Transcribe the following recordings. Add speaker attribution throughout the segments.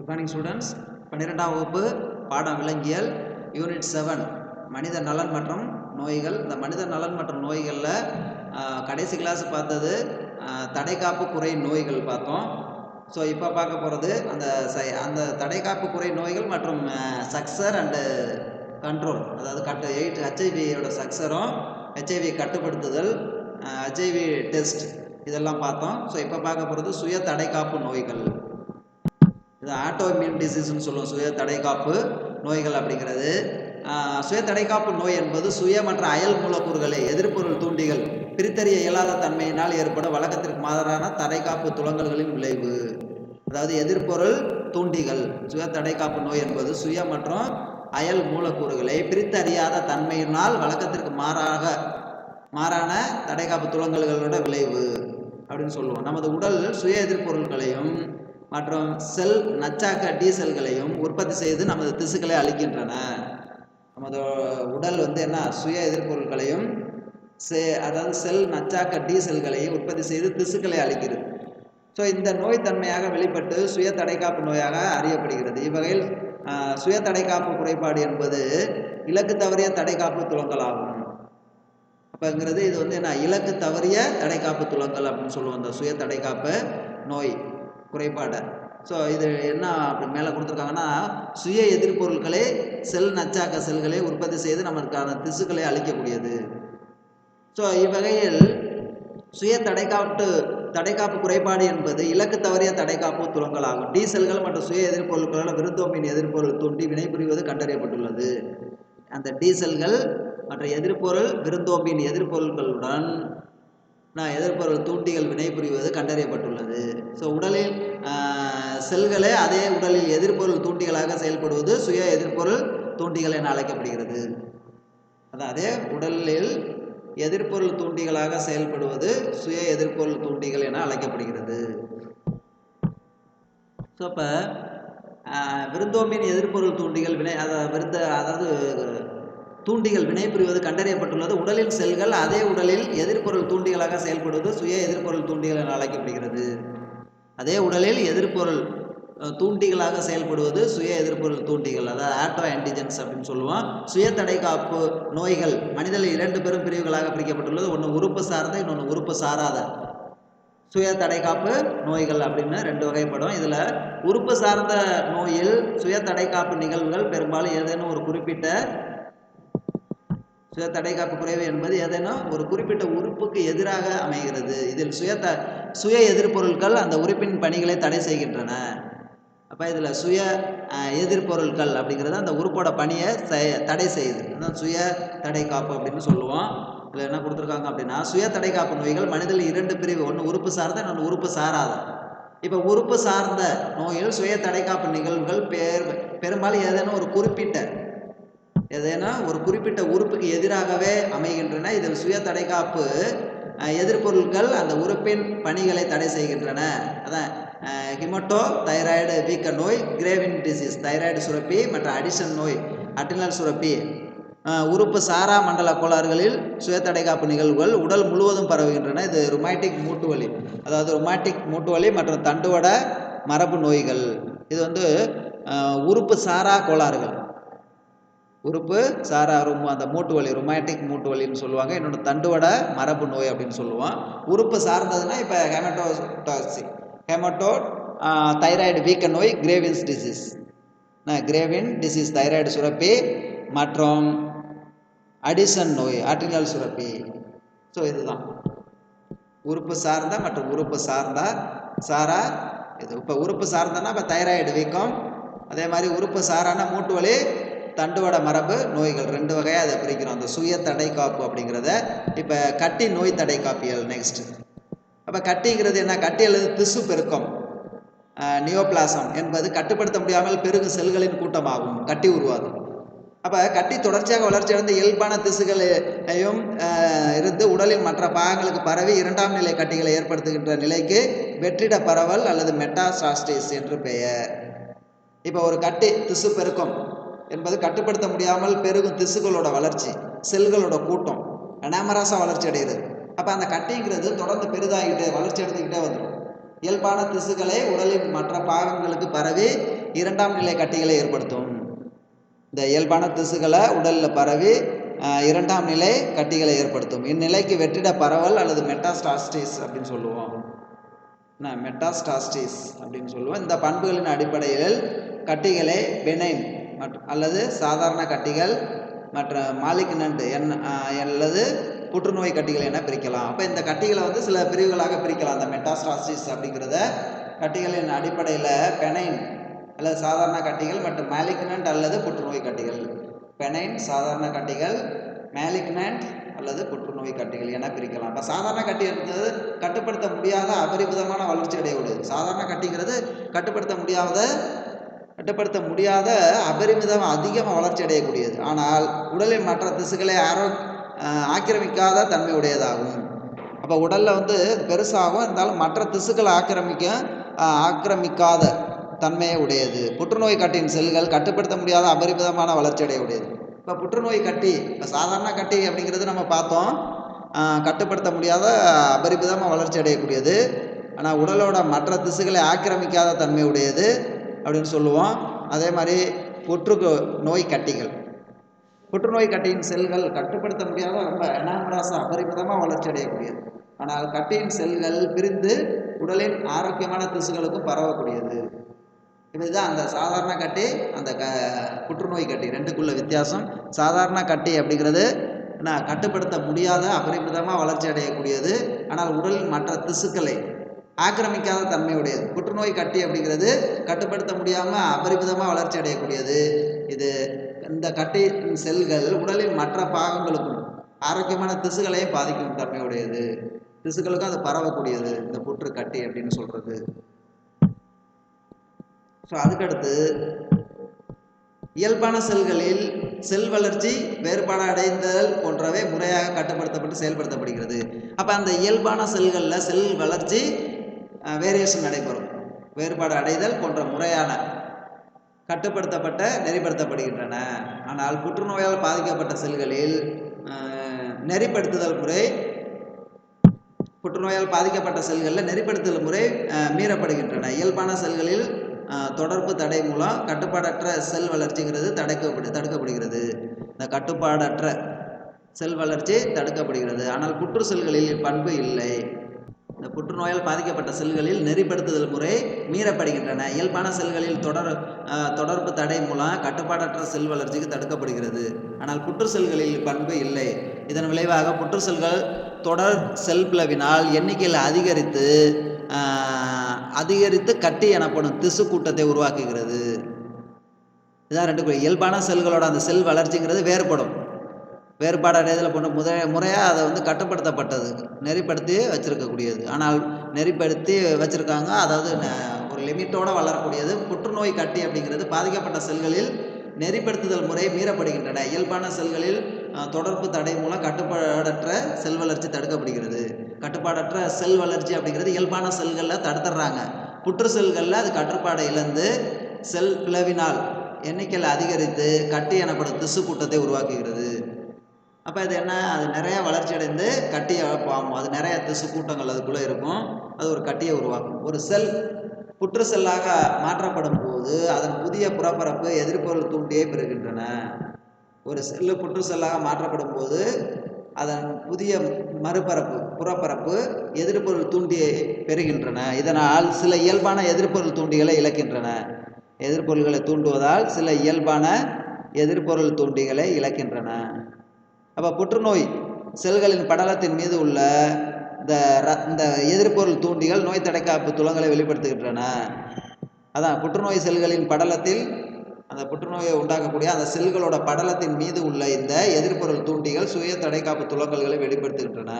Speaker 1: Good morning students பன்னிரெண்டாம் வகுப்பு பாடம் விலங்கியல் யூனிட் செவன் மனித நலன் மற்றும் நோய்கள். இந்த மனித நலன் மற்றும் நோய்களில் கடைசி கிளாஸ் பார்த்தது தடை தடைக்காப்பு குறை நோய்கள் பார்த்தோம். ஸோ இப்போ பார்க்க போகிறது அந்த சை- அந்த தடைக்காப்பு குறை நோய்கள் மற்றும் சக்சர் அண்டு கண்ட்ரோல் அதாவது கட்டு எயிட் ஹெச்ஐவியோட சக்சரும் ஹெச்ஐவி கட்டுப்படுத்துதல் ஹெச்ஐவி டெஸ்ட் இதெல்லாம் பார்த்தோம். ஸோ இப்போ பார்க்க போகிறது சுய தடைக்காப்பு நோய்கள். இது ஆட்டோமியூன் டிசீஸ்ன்னு சொல்லுவோம். சுய தடைக்காப்பு நோய்கள் அப்படிங்கிறது. சுய தடைக்காப்பு நோய் என்பது சுய மற்ற அயல் மூலக்கூறுகளை எதிர்ப்பொருள் தூண்டிகள் பிரித்தறிய இயலாத தன்மையினால் ஏற்படும் வழக்கத்திற்கு மாறான தடைக்காப்பு துலங்கல்களின் விளைவு. அதாவது எதிர்ப்பொருள் தூண்டிகள் சுய தடைக்காப்பு நோய் என்பது சுய மற்றும் அயல் மூலக்கூறுகளை பிரித்தறியாத தன்மையினால் வழக்கத்திற்கு மாறாக மாறான தடைக்காப்பு துலங்கல்களோட விளைவு அப்படின்னு சொல்லுவோம். நமது உடல் சுய எதிர்ப்பொருட்களையும் மற்றும் செல் நச்சாக்க டீசல்களையும் உற்பத்தி செய்து நமது திசுக்களை அளிக்கின்றன நமது உடல் வந்து என்ன? சுய எதிர்பொருட்களையும் செ அதாவது செல் நச்சாக்க டீசல்களையும் உற்பத்தி செய்து திசுக்களை அளிக்கிறது ஸோ இந்த நோய் தன்மையாக வெளிப்பட்டு சுய தடைக்காப்பு நோயாக அறியப்படுகிறது. இவ்வகையில் சுய தடைக்காப்பு குறைபாடு என்பது இலக்கு தவறிய தடைக்காப்பு துளங்களாகும் அப்போங்கிறது இது வந்து என்ன? இலக்கு தவறிய தடைக்காப்பு துளங்கள் அப்படின்னு சொல்லுவோம். இந்த சுய தடைக்காப்பு நோய். குறைபாடு. ஸோ இது என்ன அப்படி மேலே கொடுத்துருக்காங்கன்னா சுய எதிர்பொருட்களே செல் நச்சாக்க செல்களை உற்பத்தி செய்து நமக்கான திசுக்களை அளிக்கக்கூடியது ஸோ இவ்வகையில் சுய தடைக்காப்பு தடைக்காப்பு குறைபாடு என்பது இலக்கு தவறிய தடைக்காப்பு துறங்களாகும் டி செல்கள் மற்றும் சுய எதிர்ப்பொருட்களோட விருந்தோம்பின் எதிர்பொருள் தூண்டி வினைபுரிவது கண்டறியப்பட்டுள்ளது. அந்த டீசல்கள் மற்ற எதிர்ப்பொருள் விருந்தோம்பின் எதிர்பொருட்களுடன் நான் எதிர்ப்பொருள் தூண்டிகள் வினைபுரிவது கண்டறியப்பட்டுள்ளது. ஸோ உடலில் செல்களே அதே உடலில் எதிர்பொருள் தூண்டிகளாக செயல்படுவது சுய எதிர்பொருள் தூண்டிகள் என அழைக்கப்படுகிறது. அதாவது அதே உடலில் எதிர்பொருள் தூண்டிகளாக செயல்படுவது சுய எதிர்பொருள் தூண்டிகள் என அழைக்கப்படுகிறது. ஸோ இப்போ விருந்தோம்பின் எதிர்பொருள் தூண்டிகள் வினை அதாவது விருந்த அதாவது தூண்டிகள் வினைபுரிவது கண்டறியப்பட்டுள்ளது. உடலின் செல்கள் அதே உடலில் எதிர்பொருள் தூண்டிகளாக செயல்படுவது சுய எதிர்பொருள் தூண்டிகள் என அழைக்கப்படுகிறது. அதே உடலில் எதிர்ப்பொருள் தூண்டிகளாக செயல்படுவது சுய எதிர்ப்பொருள் தூண்டிகள் அதாவது ஆட்டோ ஆன்டிஜென்ஸ் அப்படின்னு சொல்லுவோம். சுய காப்பு நோய்கள் மனிதனில் இரண்டு பெரும் பிரிவுகளாக பிரிக்கப்பட்டுள்ளது. ஒன்று உறுப்பு சார்ந்த இன்னொன்று உறுப்பு சாராத. சுய தடைக்காப்பு நோய்கள் அப்படின்னு ரெண்டு வகைப்படும். இதில் உறுப்பு சார்ந்த நோயில் சுய தடைக்காப்பு நிகழ்வுகள் பெரும்பாலும் ஏதேனும் ஒரு குறிப்பிட்ட சுய தடைக்காப்பு குறைவு என்பது ஏதேனும் ஒரு குறிப்பிட்ட உறுப்புக்கு எதிராக அமைகிறது. இதில் சுய த சுய எதிர்பொருட்கள் அந்த உறுப்பின் பணிகளை தடை செய்கின்றன. அப்போ இதில் சுய எதிர்பொருட்கள் அப்படிங்கிறது அந்த உறுப்போட பணியை தடை செய்யுது. அதான் சுய தடை காப்பு அப்படின்னு சொல்லுவோம். இதில் என்ன கொடுத்துருக்காங்க அப்படின்னா சுய தடைக்காப்பு நோய்கள் மனிதனில் இரண்டு பிரிவு ஒன்று உறுப்பு சார்ந்த இன்னொன்று உறுப்பு சாராத. இப்போ உறுப்பு சார்ந்த நோயில் சுய தடைக்காப்பு நிகழ்வுகள் பெர் பெரும்பாலும் ஏதேனும் ஒரு குறிப்பிட்ட ஏதேனும் ஒரு குறிப்பிட்ட உறுப்புக்கு எதிராகவே அமைகின்றன. இதில் சுய தடைக்காப்பு எதிர்பொருட்கள் அந்த உறுப்பின் பணிகளை தடை செய்கின்றன. அதான் ஹிமட்டோ தைராய்டு வீக்க நோய் கிரேவின் டிசீஸ் தைராய்டு சுரப்பி மற்றும் அடிஷன் நோய் அட்டினல் சுரப்பி. உறுப்பு சாரா மண்டல கோளாறுகளில் சுய தடைக்காப்பு நிகழ்வுகள் உடல் முழுவதும் பரவுகின்றன. இது ருமாட்டிக் மூட்டு வலி அதாவது ருமாட்டிக் மூட்டு வலி மற்றும் தண்டுவட மரபு நோய்கள். இது வந்து உறுப்பு சாரா கோளாறுகள். உறுப்பு சாரா ரொம்ப அந்த மூட்டு வலி ரொமாட்டிக் மூட்டு வலின்னு சொல்லுவாங்க. இன்னொன்று தண்டுவட மரபு நோய் அப்படின்னு சொல்லுவோம் உறுப்பு சார்ந்ததுன்னா இப்போ ஹெமட்டோடாக்சிக் ஹெமட்டோ தைராய்டு வீக்க நோய் Graves disease Graves disease thyroid சுரப்பி மற்றும் அடிசன் நோய் ஆர்டினல் சுரப்பி. ஸோ இதுதான். உறுப்பு சார்ந்த மற்றும் உறுப்பு சார்ந்தா சாரா இது. இப்போ உறுப்பு சார்ந்தனா இப்போ தைராய்டு வீக்கம் அதே மாதிரி உறுப்பு சாரான மூட்டு வலி தண்டுவட மரபு நோய்கள் ரெண்டு வகையாக அதை பிரிக்கிறோம். அந்த சுய தடைக்காப்பு அப்படிங்கிறத இப்போ கட்டி நோய் தடை காப்பியல் நெக்ஸ்ட் அப்போ கட்டிங்கிறது என்ன? கட்டி அல்லது திசு பெருக்கம். நியோபிளாசம் என்பது கட்டுப்படுத்த முடியாமல் பெருகும் செல்களின் கூட்டமாகும் கட்டி உருவாகும். அப்போ கட்டி தொடர்ச்சியாக வளர்ச்சியடைந்த இயல்பான திசுகளையும் இருந்து உடலின் மற்ற பாகங்களுக்கு பரவி இரண்டாம் நிலை கட்டிகளை ஏற்படுத்துகின்ற நிலைக்கு வெற்றிட பரவல் அல்லது மெட்டாஸ்டாஸ்டிஸ் என்று பெயர். இப்போ ஒரு கட்டி திசு பெருக்கம். என்பது கட்டுப்படுத்த முடியாமல் பெருகும் திசுகளோட வளர்ச்சி செல்களோட கூட்டம் அனாமராசாக வளர்ச்சி அடைகிறது அப்போ அந்த கட்டிங்கிறது தொடர்ந்து பெரிதாகிட்டு வளர்ச்சி எடுத்துக்கிட்டே வந்துடும் இயல்பான திசுக்களை உடலின் மற்ற பாகங்களுக்கு பரவி இரண்டாம் நிலை கட்டிகளை ஏற்படுத்தும். இந்த இயல்பான திசுகளை உடலில் பரவி இரண்டாம் நிலை கட்டிகளை ஏற்படுத்தும். இந்நிலைக்கு வெற்றிட பரவல் அல்லது மெட்டாஸ்டாஸ்டிஸ் அப்படின்னு சொல்லுவோம். என்ன? மெட்டாஸ்டாஸ்டிஸ் அப்படின்னு சொல்லுவோம். இந்த பண்புகளின் அடிப்படையில் கட்டிகளை பெனைன் அல்லது சாதாரண கட்டிகள் மற்ற மாலிக்னண்ட் என் அல்லது புற்றுநோய் கட்டிகள் என பிரிக்கலாம். அப்போ இந்த கட்டிகளை வந்து சில பிரிவுகளாக பிரிக்கலாம். அந்த மெட்டாஸ்டாசிஸ் அப்படிங்கிறத கட்டிகளின் அடிப்படையில் பெனைன் அல்லது சாதாரண கட்டிகள் மற்றும் மேலிக்னண்ட் அல்லது புற்றுநோய் கட்டிகள். பெனைன் சாதாரண கட்டிகள் மேலிக்னண்ட் அல்லது புற்றுநோய் கட்டிகள் என பிரிக்கலாம். இப்போ சாதாரண கட்டி என்பது கட்டுப்படுத்த முடியாத அபரிமிதமான வளர்ச்சி அடையக்கூடியது. சாதாரண கட்டிங்கிறது கட்டுப்படுத்த முடியாத கட்டுப்படுத்த முடியாத அபரிமிதம் அதிகமாக வளர்ச்சி அடையக்கூடியது. ஆனால் உடலின் மற்ற திசுகளை ஆரோ ஆக்கிரமிக்காத தன்மை உடையதாகும் அப்போ உடலில் வந்து பெருசாகும் இருந்தாலும் மற்ற திசுக்களை ஆக்கிரமிக்க ஆக்கிரமிக்காத தன்மையை உடையது. புற்றுநோய் கட்டியின் செல்கள் கட்டுப்படுத்த முடியாத அபரிமிதமான வளர்ச்சி அடைய உடையது இப்போ புற்றுநோய் கட்டி இப்போ சாதாரண கட்டி அப்படிங்கிறது நம்ம பார்த்தோம். கட்டுப்படுத்த முடியாத அபரிமிதமாக வளர்ச்சி அடையக்கூடியது. ஆனால் உடலோட மற்ற திசுக்களை ஆக்கிரமிக்காத தன்மை உடையது. அப்படின்னு சொல்லுவோம். அதே மாதிரி புற்று நோய் கட்டிகள். புற்றுநோய் கட்டியின் செல்கள் கட்டுப்படுத்த முடியாத ரொம்ப எனாமராசம் அபரிமிதமாக வளர்ச்சி அடையக்கூடியது. ஆனால் கட்டியின் செல்கள் பிரிந்து உடலின் ஆரோக்கியமான திசுகளுக்கும் பரவக்கூடியது. இதுதான் அந்த சாதாரண கட்டி அந்த க புற்றுநோய் கட்டி. ரெண்டுக்குள்ள வித்தியாசம். சாதாரண கட்டி அப்படிங்கிறது நான் கட்டுப்படுத்த முடியாத அபரிமிதமாக வளர்ச்சி அடையக்கூடியது. ஆனால் உடலின் மற்ற திசுக்களை ஆக்கிரமிக்காத தன்மையுடையது. புற்றுநோய் கட்டி அப்படிங்கிறது கட்டுப்படுத்த முடியாமல் அபரிமிதமாக வளர்ச்சி அடையக்கூடியது. இது இந்த கட்டி செல்கள் உடலின் மற்ற பாகங்களுக்கும் ஆரோக்கியமான திசுகளையும் பாதிக்கும் தன்மையுடையது. திசுக்களுக்கும் அது பரவக்கூடியது. இந்த புற்று கட்டி அப்படின்னு சொல்றது. ஸோ அதுக்கடுத்து இயல்பான செல்களில் செல் வளர்ச்சி வேறுபாடு அடைந்தல் போன்றவை முறையாக கட்டுப்படுத்தப்பட்டு செயல்படுத்தப்படுகிறது. அப்போ அந்த இயல்பான செல்களில் செல் வளர்ச்சி வேரியேஷன் நடைபெறும். வேறுபாடு அடைதல் போன்ற முறையான கட்டுப்படுத்தப்பட்ட நெறிப்படுத்தப்படுகின்றன. ஆனால் புற்றுநோயால் பாதிக்கப்பட்ட செல்களில் நெறிப்படுத்துதல் முறை புற்றுநோயால் பாதிக்கப்பட்ட செல்களில் நெறிப்படுத்துதல் முறை மீறப்படுகின்றன. இயல்பான செல்களில் தொடர்பு தடை மூலம் கட்டுப்பாடற்ற செல் வளர்ச்சிங்கிறது தடுக்கப்படு தடுக்கப்படுகிறது. இந்த கட்டுப்பாடற்ற செல் வளர்ச்சி தடுக்கப்படுகிறது. ஆனால் புற்று செல்களில் பண்பு இல்லை. இந்த புற்றுநோயால் பாதிக்கப்பட்ட செல்களில் நெறிப்படுத்துதல் முறை மீறப்படுகின்றன. இயல்பான செல்களில் தொடர் தொடர்பு தடை மூலம் கட்டுப்பாடற்ற செல் வளர்ச்சிக்கு தடுக்கப்படுகிறது. ஆனால் புற்று செல்களில் பண்பு இல்லை. இதன் விளைவாக புற்று செல்கள் தொடர் செல் பிளவினால் எண்ணிக்கையில் அதிகரித்து அதிகரித்து கட்டி எனப்படும் திசு கூட்டத்தை உருவாக்குகிறது. இதான் ரெண்டு இயல்பான செல்களோட அந்த செல் வளர்ச்சிங்கிறது வேறுபடும். வேறுபாடு அடைதல் போன்ற முத முறையாக அதை வந்து கட்டுப்படுத்தப்பட்டது. நெறிப்படுத்தி வச்சுருக்கக்கூடியது. ஆனால் நெறிப்படுத்தி வச்சுருக்காங்க. அதாவது ஒரு லிமிட்டோடு வளரக்கூடியது. புற்றுநோய் கட்டி அப்படிங்கிறது பாதிக்கப்பட்ட செல்களில் நெறிப்படுத்துதல் முறை மீறப்படுகின்றன. இயல்பான செல்களில் தொடர்பு தடை மூலம் கட்டுப்பாடற்ற செல் வளர்ச்சி தடுக்கப்படுகிறது. கட்டுப்பாடற்ற செல் வளர்ச்சி அப்படிங்கிறது இயல்பான செல்களில் தடுத்துடுறாங்க. புற்று செல்களில் அது கட்டுப்பாடை இழந்து செல் பிளவினால் எண்ணிக்கையில் அதிகரித்து கட்டி எனப்படும் திசு கூட்டத்தை உருவாக்குகிறது. அப்போ இது என்ன? அது நிறையா வளர்ச்சி அடைந்து கட்டியை பாம்பு அது நிறைய திசு கூட்டங்கள் அதுக்குள்ளே இருக்கும். அது ஒரு கட்டியை உருவாக்கும். ஒரு செல் புற்று செல்லாக மாற்றப்படும் போது அதன் புதிய புறப்பரப்பு எதிர்ப்பொருள் தூண்டியே பெறுகின்றன. ஒரு செல்லு புற்று செல்லாக மாற்றப்படும் போது அதன் புதிய மறுபரப்பு புறப்பரப்பு எதிர்ப்பொருள் தூண்டியை பெறுகின்றன. இதனால் சில இயல்பான எதிர்ப்பொருள் தூண்டிகளை இழக்கின்றன. எதிர்ப்பொருள்களை தூண்டுவதால் சில இயல்பான எதிர்ப்பொருள் தூண்டிகளை இழக்கின்றன. அப்போ புற்றுநோய் செல்களின் படலத்தின் மீது உள்ள இந்த ர- இந்த எதிர்ப்பொருள் தூண்டிகள் நோய் தடைக்காப்பு துளங்களை வெளிப்படுத்துகின்றன. அதான் புற்றுநோய் செல்களின் படலத்தில் அந்த புற்றுநோயை உண்டாக்கக்கூடிய அந்த செல்களோட படலத்தின் மீது உள்ள இந்த எதிர்ப்பொருள் தூண்டிகள் சுய தடைக்காப்பு துளங்கல்களை வெளிப்படுத்துகின்றன.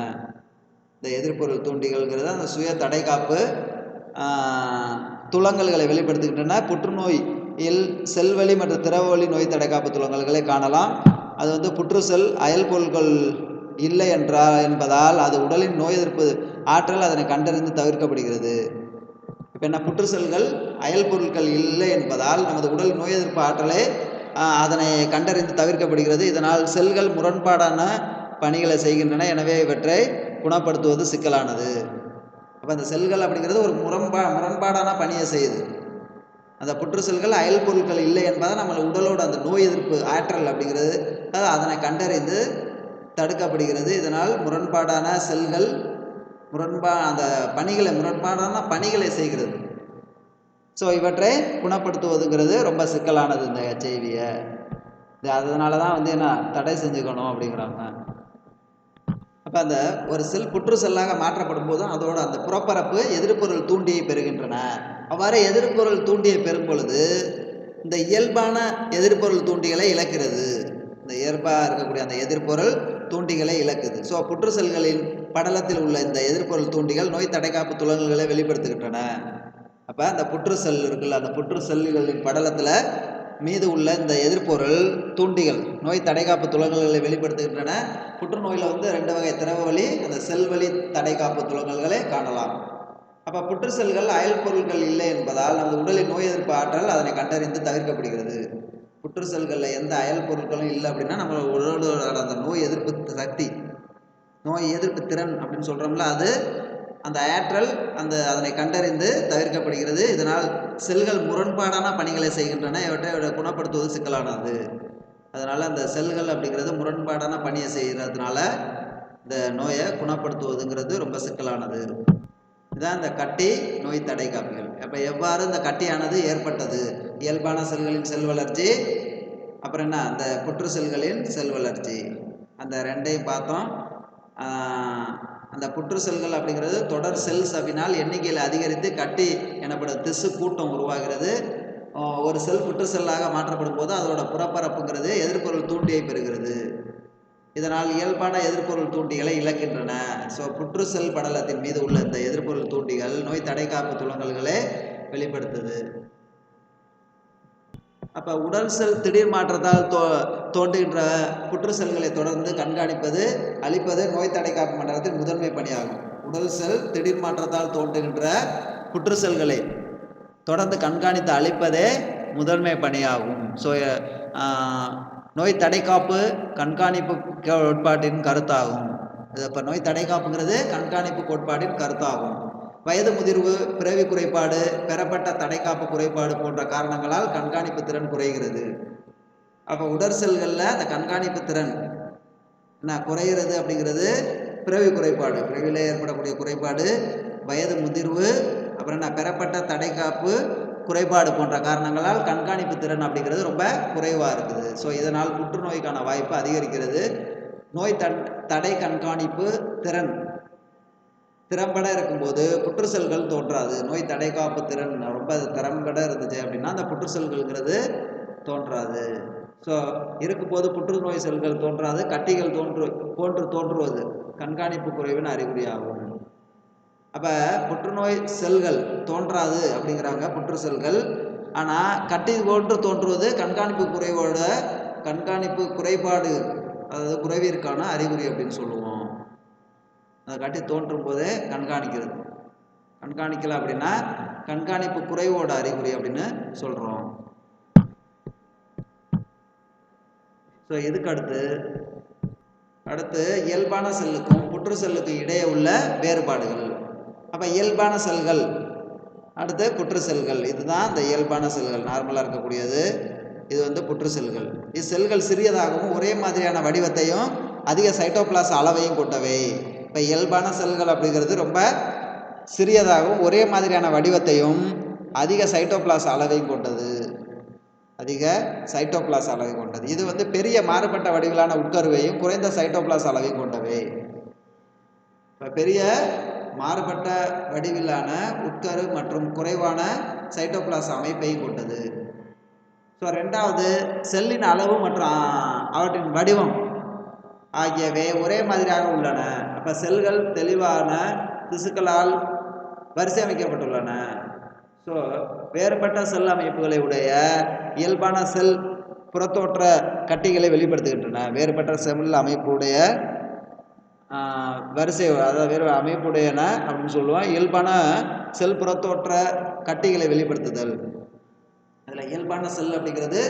Speaker 1: இந்த எதிர்ப்பொருள் தூண்டிகள்ங்கிறது அந்த சுய தடைக்காப்பு துளங்கல்களை வெளிப்படுத்துகின்றன. புற்றுநோய் புற்றுநோயில் செல்வழி மற்றும் திரவழி நோய் தடைக்காப்பு துளங்கல்களை காணலாம். அது வந்து புற்று செல் அயல் பொருட்கள் இல்லை என்றால் என்பதால் அது உடலின் நோய் எதிர்ப்பு ஆற்றல் அதனை கண்டறிந்து தவிர்க்கப்படுகிறது. இப்போ என்ன புற்று செல்கள் அயல் பொருட்கள் இல்லை என்பதால் நமது உடல் நோய் எதிர்ப்பு ஆற்றலை அதனை கண்டறிந்து தவிர்க்கப்படுகிறது. இதனால் செல்கள் முரண்பாடான பணிகளை செய்கின்றன. எனவே இவற்றை குணப்படுத்துவது சிக்கலானது. அப்போ அந்த செல்கள் அப்படிங்கிறது ஒரு முரண்பா முரண்பாடான பணியை செய்யுது. அந்த புற்று செல்கள் அயல் பொருட்கள் இல்லை என்பதால் நம்மளை உடலோட அந்த நோய் எதிர்ப்பு ஆற்றல் அப்படிங்கிறது அதனை கண்டறிந்து தடுக்கப்படுகிறது. இதனால் முரண்பாடான செல்கள் முரண்பா அந்த பணிகளை முரண்பாடான பணிகளை செய்கிறது. ஸோ இவற்றை குணப்படுத்துவதுங்கிறது ரொம்ப சிக்கலானது இந்த ஹெச்ஐவியை இது அதனால தான் வந்து என்ன தடை செஞ்சுக்கணும் அப்படிங்கிறாங்க. அப்போ அந்த ஒரு செல் புற்று செல்லாக மாற்றப்படும் போதும் அதோட அந்த புறப்பரப்பு எதிர்ப்பொருள் தூண்டியை பெறுகின்றன. அவ்வாறு எதிர்ப்பொருள் தூண்டியை பெறும் பொழுது இந்த இயல்பான எதிர்ப்பொருள் தூண்டிகளை இழக்கிறது. இந்த இயற்பாக இருக்கக்கூடிய அந்த எதிர்ப்பொருள் தூண்டிகளை இழக்குது. ஸோ புற்று செல்களின் படலத்தில் உள்ள இந்த எதிர்ப்பொருள் தூண்டிகள் நோய் தடைக்காப்பு துலங்குகளை வெளிப்படுத்துகின்றன. அப்போ அந்த புற்று செல் இருக்குல்ல அந்த புற்று செல்களின் படலத்தில் மீது உள்ள இந்த எதிர்ப்பொருள் தூண்டிகள் நோய் தடைக்காப்பு துலங்கல்களை வெளிப்படுத்துகின்றன. புற்றுநோயில் வந்து ரெண்டு வகை திரவ வழி அந்த செல் வழி தடைக்காப்பு துலங்கல்களை காணலாம். அப்போ புற்று செல்கள் அயல் பொருட்கள் இல்லை என்பதால் நமது உடலின் நோய் எதிர்ப்பு ஆற்றல் அதனை கண்டறிந்து தவிர்க்கப்படுகிறது. புற்று செல்களில் எந்த அயல் பொருட்களும் இல்லை அப்படின்னா நம்ம உடலோட அந்த நோய் எதிர்ப்பு சக்தி நோய் எதிர்ப்பு திறன் அப்படின்னு சொல்கிறோம்ல அது அந்த ஆற்றல் அந்த அதனை கண்டறிந்து தவிர்க்கப்படுகிறது. இதனால் செல்கள் முரண்பாடான பணிகளை செய்கின்றன. இவற்றை குணப்படுத்துவது சிக்கலானது. அதனால் அந்த செல்கள் அப்படிங்கிறது முரண்பாடான பணியை செய்கிறதுனால இந்த நோயை குணப்படுத்துவதுங்கிறது ரொம்ப சிக்கலானது. இதுதான் இந்த கட்டி நோய் தடை காப்பிகள் அப்போ எவ்வாறு இந்த கட்டியானது ஏற்பட்டது? இயல்பான செல்களின் செல் வளர்ச்சி. அப்புறம் என்ன? அந்த புற்று செல்களின் செல் வளர்ச்சி. அந்த ரெண்டையும் பார்த்தோம். அந்த புற்று செல்கள் அப்படிங்கிறது தொடர் செல் சவினால் எண்ணிக்கையில் அதிகரித்து கட்டி எனப்படும் திசு கூட்டம் உருவாகிறது. ஒரு செல் புற்று செல்லாக மாற்றப்படும் போது அதோட புறப்பரப்புங்கிறது எதிர்பொருள் தூண்டியை பெறுகிறது. இதனால் இயல்பான எதிர்பொருள் தூண்டிகளை இழக்கின்றன. ஸோ புற்று செல் படலத்தின் மீது உள்ள இந்த எதிர்பொருள் தூண்டிகள் நோய் தடைக்காப்பு துளங்கல்களை வெளிப்படுத்துது. அப்போ உடல் செல் திடீர் மாற்றத்தால் தோ தோன்றுகின்ற புற்று செல்களை தொடர்ந்து கண்காணிப்பது அழிப்பது நோய் தடைக்காப்பு மண்டலத்தின் முதன்மை பணியாகும். உடல் செல் திடீர் மாற்றத்தால் தோன்றுகின்ற புற்று செல்களை தொடர்ந்து கண்காணித்து அழிப்பதே முதன்மை பணியாகும். ஸோ நோய் தடைக்காப்பு கண்காணிப்பு கோட்பாட்டின் கருத்தாகும். இப்போ நோய் தடைக்காப்புங்கிறது கண்காணிப்பு கோட்பாட்டின் கருத்தாகும். வயது முதிர்வு பிறவி குறைபாடு பெறப்பட்ட தடைக்காப்பு குறைபாடு போன்ற காரணங்களால் கண்காணிப்பு திறன் குறைகிறது. அப்போ உடற் செல்களில் அந்த கண்காணிப்பு திறன் என்ன குறைகிறது அப்படிங்கிறது பிறவி குறைபாடு. பிறவியில் ஏற்படக்கூடிய குறைபாடு வயது முதிர்வு அப்புறம் என்ன பெறப்பட்ட தடைக்காப்பு குறைபாடு போன்ற காரணங்களால் கண்காணிப்பு திறன் அப்படிங்கிறது ரொம்ப குறைவாக இருக்குது. ஸோ இதனால் புற்றுநோய்க்கான வாய்ப்பு அதிகரிக்கிறது. நோய் தடை கண்காணிப்பு திறன் திறம்பட இருக்கும்போது புற்று செல்கள் தோன்றாது. நோய் தடை காப்பு திறன் ரொம்ப திறம்பட இருந்துச்சு அப்படின்னா அந்த புற்று செல்கள்ங்கிறது தோன்றாது. ஸோ இருக்கும்போது புற்றுநோய் செல்கள் தோன்றாது கட்டிகள் தோன்று போன்று தோன்றுவது கண்காணிப்பு குறைவின் அறிகுறியாகும். அப்போ புற்றுநோய் செல்கள் தோன்றாது அப்படிங்கிறாங்க புற்று செல்கள் ஆனால் கட்டி போன்று தோன்றுவது கண்காணிப்பு குறைவோட கண்காணிப்பு குறைபாடு அதாவது குறைவிற்கான அறிகுறி அப்படின்னு சொல்லுவோம். அந்த கட்டி தோன்றும் போதே கண்காணிக்கிறது. கண்காணிக்கல அப்படின்னா கண்காணிப்பு குறைவோட அறிகுறி அப்படின்னு சொல்கிறோம் ஸோ இதுக்கு அடுத்து? அடுத்து இயல்பான செல்லுக்கும் புற்று செல்லுக்கும் இடையே உள்ள வேறுபாடுகள். அப்போ இயல்பான செல்கள். அடுத்து புற்று செல்கள். இதுதான் இந்த இயல்பான செல்கள். நார்மலாக இருக்கக்கூடியது. இது வந்து புற்று செல்கள். இச்செல்கள் சிறியதாகவும் ஒரே மாதிரியான வடிவத்தையும் அதிக சைட்டோபிளாஸ் அளவையும் கொண்டவை. இப்போ இயல்பான செல்கள் அப்படிங்கிறது ரொம்ப சிறியதாகவும் ஒரே மாதிரியான வடிவத்தையும் அதிக சைட்டோபிளாஸ் அளவையும் கொண்டது. அதிக சைட்டோபிளாஸ் அளவை கொண்டது. இது வந்து பெரிய மாறுபட்ட வடிவிலான உட்கருவையும் குறைந்த சைட்டோபிளாஸ் அளவையும் கொண்டவை. இப்போ பெரிய மாறுபட்ட வடிவிலான உட்கரு மற்றும் குறைவான சைட்டோபிளாஸ் அமைப்பையும் கொண்டது. ஸோ ரெண்டாவது செல்லின் அளவு மற்றும் அவற்றின் வடிவம். ஆகியவை ஒரே மாதிரியாக உள்ளன. அப்போ செல்கள் தெளிவான திசுக்களால் வரிசை அமைக்கப்பட்டுள்ளன ஸோ வேறுபட்ட செல் அமைப்புகளை உடைய இயல்பான செல் புறத்தோற்ற கட்டிகளை வெளிப்படுத்துகின்றன. வேறுபட்ட செல் அமைப்புடைய வரிசை அதாவது வேறு அமைப்புடையன அப்படின்னு சொல்லுவோம். இயல்பான செல் புறத்தோற்ற கட்டிகளை வெளிப்படுத்துதல். அதில் இயல்பான செல் அப்படிங்கிறது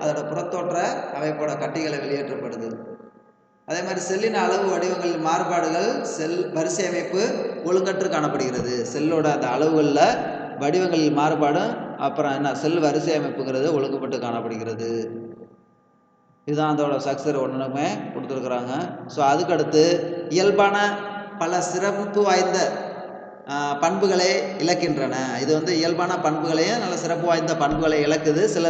Speaker 1: அதோட புறத்தோற்ற அமைப்போட கட்டிகளை வெளியேற்றப்படுது. அதே மாதிரி செல்லின் அளவு வடிவங்களின் மாறுபாடுகள் செல் வரிசை அமைப்பு ஒழுங்கற்று காணப்படுகிறது. செல்லோட அந்த அளவுகளில் வடிவங்களில் மாறுபாடும் அப்புறம் என்ன செல் வரிசை அமைப்புங்கிறது ஒழுங்குபட்டு காணப்படுகிறது. இதுதான் அதோட சக்சர் ஒன்றுமே கொடுத்துருக்குறாங்க. ஸோ அதுக்கடுத்து இயல்பான பல சிறப்பு வாய்ந்த பண்புகளை இழக்கின்றன. இது வந்து இயல்பான பண்புகளையும் நல்ல சிறப்பு வாய்ந்த பண்புகளை இழக்குது. சில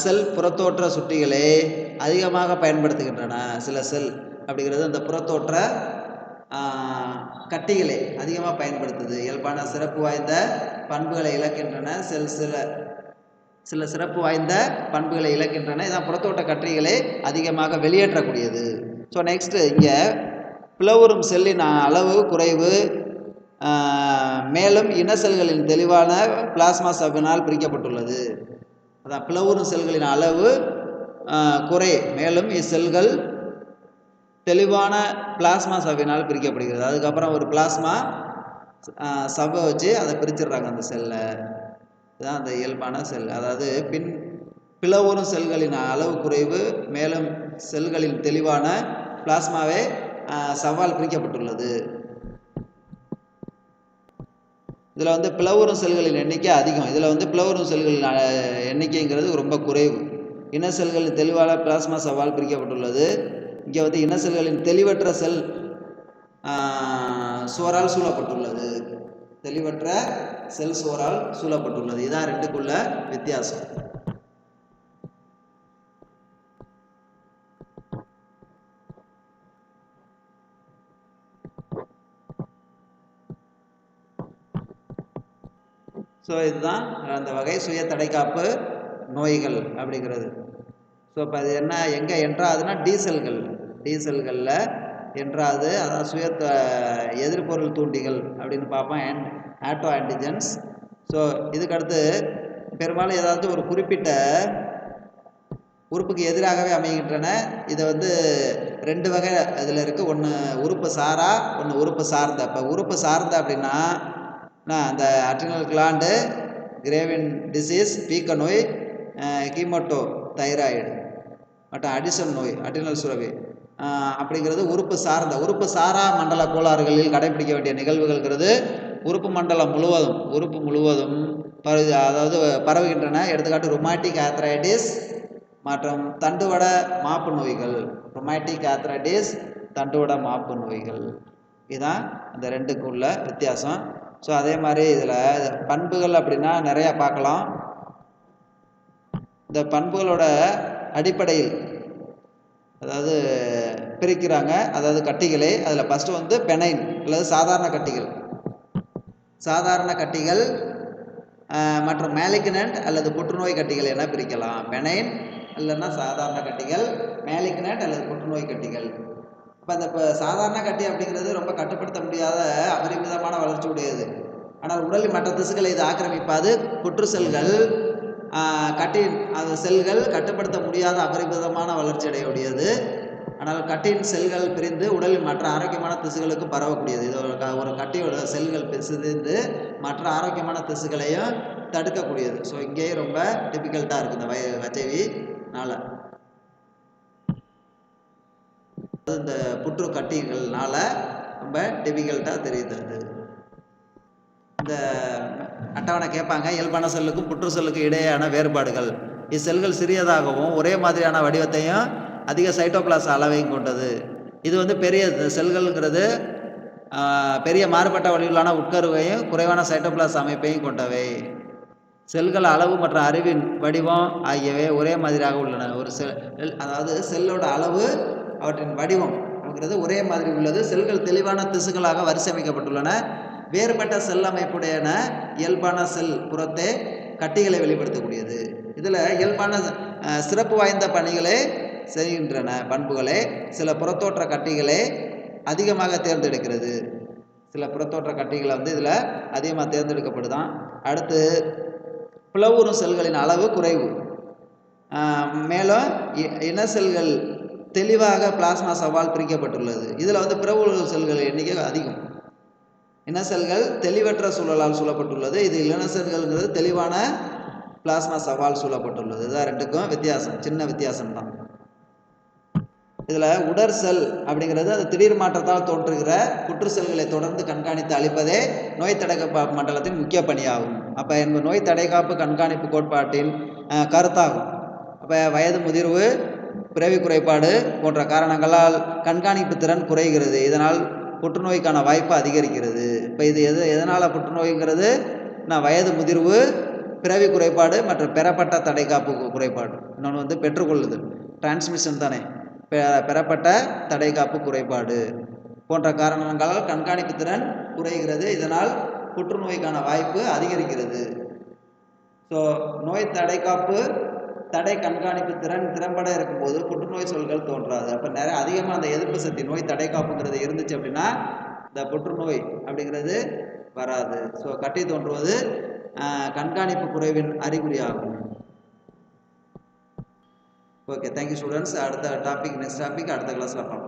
Speaker 1: செல் புறத்தோற்ற சுட்டிகளை அதிகமாக பயன்படுத்துகின்றன. சில செல் அப்படிங்கிறது அந்த புறத்தோற்ற கட்டிகளை அதிகமாக பயன்படுத்துது. இயல்பான சிறப்பு வாய்ந்த பண்புகளை இழக்கின்றன. செல் சில சில சிறப்பு வாய்ந்த பண்புகளை இழக்கின்றன. இதான் புறத்தோட்ட கற்றைகளை அதிகமாக வெளியேற்றக்கூடியது. ஸோ நெக்ஸ்ட்டு இங்கே பிளவுறும் செல்லின் அளவு குறைவு மேலும் இன செல்களின் தெளிவான பிளாஸ்மா சவ்வினால் பிரிக்கப்பட்டுள்ளது. அதான் பிளவுறும் செல்களின் அளவு குறை. மேலும் இச்செல்கள் தெளிவான பிளாஸ்மா சவ்வினால் பிரிக்கப்படுகிறது. அதுக்கப்புறம் ஒரு பிளாஸ்மா சவ்வை வச்சு அதை பிரிச்சிடுறாங்க அந்த செல்லை. இதுதான் அந்த இயல்பான செல். அதாவது பின் பிளவுறும் செல்களின் அளவு குறைவு மேலும் செல்களின் தெளிவான பிளாஸ்மாவே சவால் பிரிக்கப்பட்டுள்ளது. இதில் வந்து பிளவுறும் செல்களின் எண்ணிக்கை அதிகம். இதில் வந்து பிளவுறும் செல்களின் எண்ணிக்கைங்கிறது ரொம்ப குறைவு. இன செல்கள் தெளிவான பிளாஸ்மா சவால் பிரிக்கப்பட்டுள்ளது. இங்கே வந்து இன செல்களின் தெளிவற்ற செல் சுவரால் சூழப்பட்டுள்ளது. தெளிவற்ற செல் சுவரால் சூழப்பட்டுள்ளது. இதுதான் ரெண்டுக்குள்ள வித்தியாசம். ஸோ இதுதான் அந்த வகை சுய தடைக்காப்பு நோய்கள் அப்படிங்கிறது. ஸோ இப்போ அது என்ன எங்கே என்றாதுன்னா டீசல்கள். டீசல்களில் என்றாது அதான் சுய எதிர்பொருள் தூண்டிகள் அப்படின்னு பார்ப்போம். ஆன் ஆட்டோ ஆன்டிஜென்ஸ் ஸோ இதுக்கடுத்து பெரும்பாலும் ஏதாவது ஒரு குறிப்பிட்ட உறுப்புக்கு எதிராகவே அமைகின்றன. இதை வந்து ரெண்டு வகை இதில் இருக்குது ஒன்று உறுப்பு சாரா ஒன்று உறுப்பு சார்ந்த. இப்போ உறுப்பு சார்ந்த அப்படின்னா அந்த அட்ரினல் கிளாண்டு கிரேவின் டிசீஸ் பீக்க நோய் கீமோட்டோ தைராய்டு மற்றும் அடிசன் நோய் அட்ரினல் சுரவி. அப்படிங்கிறது உறுப்பு சார்ந்த உறுப்பு சாரா மண்டல கோளாறுகளில் கடைபிடிக்க வேண்டிய நிகழ்வுகள்ங்கிறது உறுப்பு மண்டலம் முழுவதும் உறுப்பு முழுவதும் பரு அதாவது பரவுகின்றன. எடுத்துக்காட்டு ரொமாட்டிக் ஆத்ரைட்டிஸ் மற்றும் தண்டுவட மாப்பு நோய்கள். ரொமாட்டிக் ஆத்ரைட்டிஸ் தண்டுவட மாப்பு நோய்கள். இதுதான் இந்த ரெண்டுக்கு உள்ள வித்தியாசம். ஸோ அதே மாதிரி இதில் பண்புகள் அப்படின்னா நிறையா பார்க்கலாம். இந்த பண்புகளோட அடிப்படையில் அதாவது பிரிக்கிறாங்க. அதாவது கட்டிகளை அதில் ஃபஸ்ட்டு வந்து பெனைன் அல்லது சாதாரண கட்டிகள். சாதாரண கட்டிகள் மற்றும் மேலிக்னன்ட் அல்லது புற்றுநோய் கட்டிகள் என பிரிக்கலாம். பெனைன் இல்லைன்னா சாதாரண கட்டிகள் மேலிக்னன்ட் அல்லது புற்றுநோய் கட்டிகள். இப்போ அந்த இப்போ சாதாரண கட்டி அப்படிங்கிறது ரொம்ப கட்டுப்படுத்த முடியாத அபரிமிதமான வளர்ச்சி உடையது. ஆனால் உடலின் மற்ற திசுக்களை இது ஆக்கிரமிப்பாது. புற்று செல்கள் கட்டின் அது செல்கள் கட்டுப்படுத்த முடியாத அபரிமிதமான வளர்ச்சி அடையக்கூடியது. ஆனால் கட்டின் செல்கள் பிரிந்து உடலின் மற்ற ஆரோக்கியமான திசுகளுக்கு பரவக்கூடியது. இது ஒரு க- ஒரு கட்டியோட செல்கள் பி- சிதைந்து மற்ற ஆரோக்கியமான திசுக்களையும் தடுக்கக்கூடியது. ஸோ இங்கேயே ரொம்ப டிஃபிகல்ட்டாக இருக்குது இந்த வய ஹெச்ஐவினால இந்த புற்று கட்டிகள்னால ரொம்ப டிஃபிகல்ட்டாக தெரியுது அது. இந்த அட்டவணை கேட்பாங்க இயல்பான செல்லுக்கும் புற்று செல்லுக்கும் இடையேயான வேறுபாடுகள். இச்செல்கள் சிறியதாகவும் ஒரே மாதிரியான வடிவத்தையும் அதிக சைட்டோபிளாஸ் அளவையும் கொண்டது. இது வந்து பெரிய செல்கள்ங்கிறது பெரிய மாறுபட்ட வடிவிலான உட்கருவையும் குறைவான சைட்டோபிளாஸ் அமைப்பையும் கொண்டவை. செல்கள் அளவு மற்றும் அறிவின் வடிவம் ஆகியவை ஒரே மாதிரியாக உள்ளன. ஒரு செல் அதாவது செல்லோட அளவு அவற்றின் வடிவம் அப்படிங்கிறது ஒரே மாதிரி உள்ளது. செல்கள் தெளிவான திசுக்களாக வரிசமைக்கப்பட்டுள்ளன வேறுபட்ட செல் அமைப்புடையன. இயல்பான செல் புறத்தே கட்டிகளை வெளிப்படுத்தக்கூடியது. இதில் இயல்பான சிறப்பு வாய்ந்த பணிகளே செய்கின்றன. பண்புகளே சில புறத்தோற்ற கட்டிகளே அதிகமாக தேர்ந்தெடுக்கிறது. சில புறத்தோற்ற கட்டிகளை வந்து இதில் அதிகமாக தேர்ந்தெடுக்கப்படுதான். அடுத்து பிளவுறும் செல்களின் அளவு குறைவு. மேலும் இ- இன செல்கள் தெளிவாக பிளாஸ்மா சவால் பிரிக்கப்பட்டுள்ளது. இதில் வந்து பிறவுகள் செல்கள் எண்ணிக்கை அதிகம். இன செல்கள் தெளிவற்ற சூழலால் சூழப்பட்டுள்ளது. இது இளன செல்கள்ங்கிறது தெளிவான பிளாஸ்மா சவால் சூழப்பட்டுள்ளது. இதான் ரெண்டுக்கும் வித்தியாசம். சின்ன வித்தியாசம் தான் இதில் உடற் செல் அப்படிங்கிறது அது திடீர் மாற்றத்தால் தோன்றுகிற புற்று செல்களை தொடர்ந்து கண்காணித்து அளிப்பதே நோய் தடை மண்டலத்தின் முக்கிய பணியாகும். அப்போ என்பது நோய் தடைக்காப்பு கண்காணிப்பு கோட்பாட்டின் கருத்தாகும். அப்போ வயது முதிர்வு பிறவி குறைபாடு போன்ற காரணங்களால் கண்காணிப்பு திறன் குறைகிறது. இதனால் புற்றுநோய்க்கான வாய்ப்பு அதிகரிக்கிறது. இப்போ இது எது எதனால் புற்றுநோய்ங்கிறது? நான் வயது முதிர்வு பிறவி குறைபாடு மற்றும் பெறப்பட்ட தடைக்காப்பு குறைபாடு. இன்னொன்று வந்து பெற்றுக்கொள்ளுதல். டிரான்ஸ்மிஷன் தானே. பெ- பெறப்பட்ட தடைக்காப்பு குறைபாடு போன்ற காரணங்களால் கண்காணிப்பு திறன் குறைகிறது. இதனால் புற்றுநோய்க்கான வாய்ப்பு அதிகரிக்கிறது. ஸோ நோய் தடைக்காப்பு தடை கண்காணிப்பு திறன் திறம்பட இருக்கும்போது புற்றுநோய் சொல்கள் தோன்றாது. அப்போ நிறைய அதிகமாக அந்த எதிர்ப்பு சக்தி நோய் தடை காப்புங்கிறது இருந்துச்சு அப்படின்னா இந்த புற்றுநோய் அப்படிங்கிறது வராது. ஸோ கட்டி தோன்றுவது கண்காணிப்பு குறைவின் அறிகுறியாகும். ஓகே தேங்க்யூ ஸ்டூடெண்ட்ஸ் அடுத்த டாபிக் நெக்ஸ்ட் டாபிக் அடுத்த கிளாஸில் பார்ப்போம்.